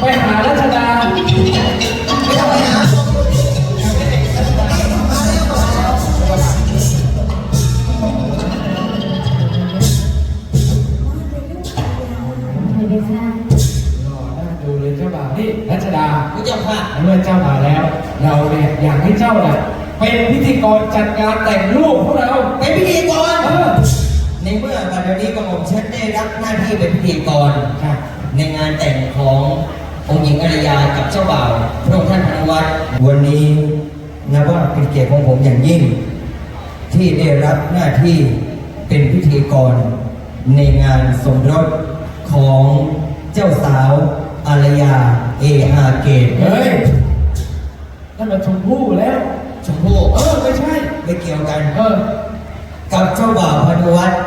ไปหารัชดาไม่ต้องไปหาหล่อน่าดูเลยเจ้าบ่าวนี่รัชดาพระเจ้าค่ะเมื่อเจ้ามาแล้ว เราเนี่ยอยากให้เจ้าเนี่ยเป็นพิธีกรจัดงานแต่งลูกของเราเป็นพิธีกรเออในเมื่อบัดนี้กระหม่อมฉันได้รับหน้าที่เป็นพิธีกรครับในงานแต่งของ องค์หญิงอารยากับเจ้าบ่าวพระองค์ท่านพนวัตรวันนี้นับว่าเป็นเกียรติของผมอย่างยิ่ง ที่ได้รับหน้าที่เป็นพิธีกรในงานสมรสของเจ้าสาวอารยาเออาเกตเฮ้ยนั่นมันชมพู่แล้วชมพู่เออไม่ใช่ไม่เกี่ยวกันเออกับเจ้าบ่าวพนุวัฒน์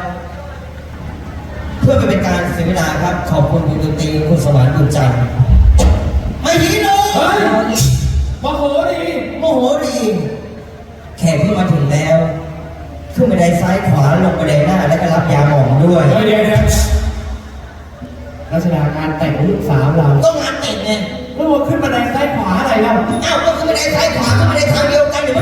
เพื่อไม่เป็นการเสียเวลาครับ ขอบคุณคุณดนตรีคุณสมานบุญจันทร์ไม่ดีเล เฮ้ยยมโหดีโมโหดี แขกที่มาถึงแล้ว ขึ้นบันไดซ้ายขวาลงบันไดหน้า แล้วก็รับยาหมองด้วยเฮ้ยเดี๋ยวเดี๋ยวรัชดาการแต่งลูกสาวเราต้องงานแต่งไงแล้วว่าขึ้นบันไดซ้ายขวาอะไรเราอ้าวก็ขึ้นบันไดซ้ายขวาขึ้นบันไดทางเดียวกันเดี๋ย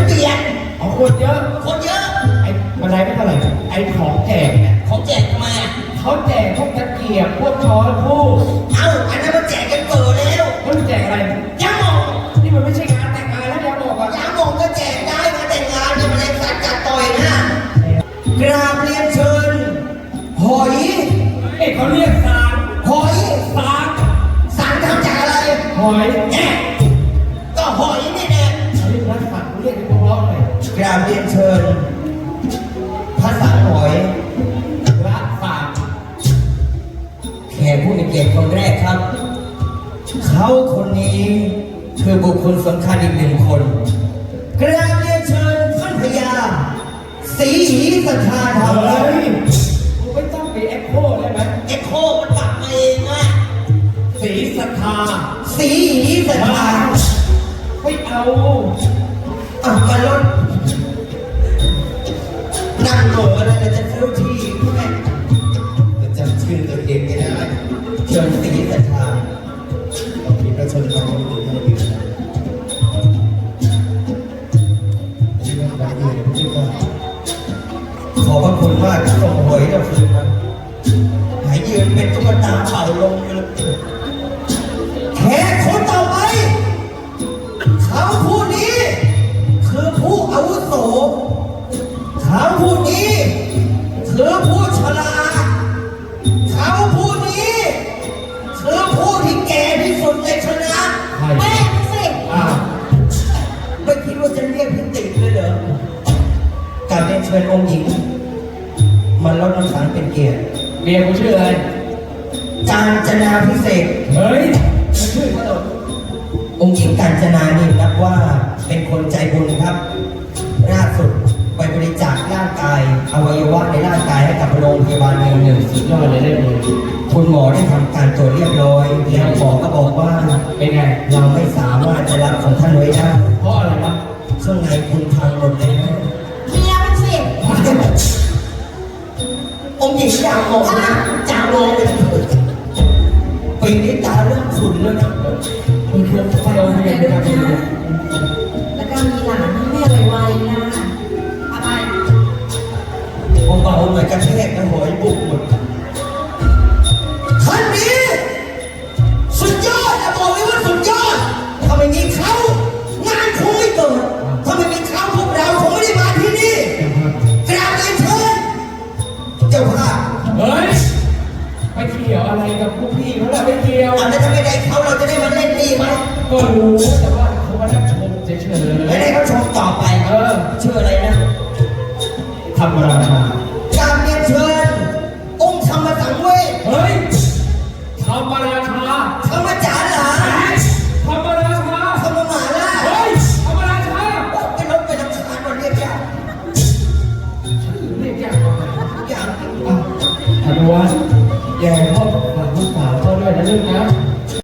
เอ้ยเขาเรียกสารหอยสารสารทำจากอะไรหอยแอะก็หอยนี่แน่เขาเรียกรักสัตว์เขาเรียกเป็นพวกเราหน่อยกราบเรียนเชิญพระสารหอยรักสัตว์แขกผู้มีเกียรติคนแรกครับ เขาคนนี้คือบุคคลสำคัญอีกหนึ่งคนกราบเรียนเชิญท่านพญาสีหีสัทธาธรรม สีศรัทธาสีหีสัทธาไม่เอาอะมาลดนั่งโหลอะไรจะซื้อที่เพื่อนจะจำชื่อตัวเองไม่ได้เชิญสีสัทธาบางทีก็ชนเขาอยู่ที่อื่นนะชื่อว่าบางทีเนี่ยชื่อว่าขอบพระคุณมากที่ส่งหวยเราคืนมาหายยืนเป็นตุ๊กตาเป่าลมอยู่เลย เรียนเชิญองค์หญิงมันลดน้ำสังเป็นเกียรติเมียกูชื่ออะไร จารจนาพิเศษ เฮ้ยมันชื่อขนมองค์หญิงกาญจนานี่นับว่าเป็นคนใจบุญครับล่าสุดไปบริจาคร่างกายอวัยวะในร่างกายให้กับโรงพยาบาลแห่งหนึ่งสุดยอดเลยได้เลยคุณหมอได้ทำการตรวจเรียบร้อยแล้วหมอก็บอกว่าเป็นไง เราไม่สามารถจะรับของท่านไว้ได้เพราะอะไร บอกนะจางลงเลยปีนี้ตาเริ่มขุ่นแล้วนะมึงควรไปเอาเมียไปทำอะไรแล้วก็มีหลานให้แม่ไวๆนะอะไรเบาๆหน่อยกระแทกนะหอยบุกหมด ที่ยวพเฮ้ยไปเกี่ยวอะไรกับพวกพี่เขาล่ะไปเกี่ยวอันวถ้จะไม่ได้เขาเราจะได้มาเล่นดีไหมก็รู้แต่ว่าเขามานั่งชมเฉยๆไม่ได้เขาชมต่อไปเออชื่ออะไรนะธรรมราชาการเรียนเชิญองค์ธรรมสังเวชเฮ้ยธรรมรา นุวัฒน์แย่พ่อมาลูกสาวพ่อด้วยนะลูกนะ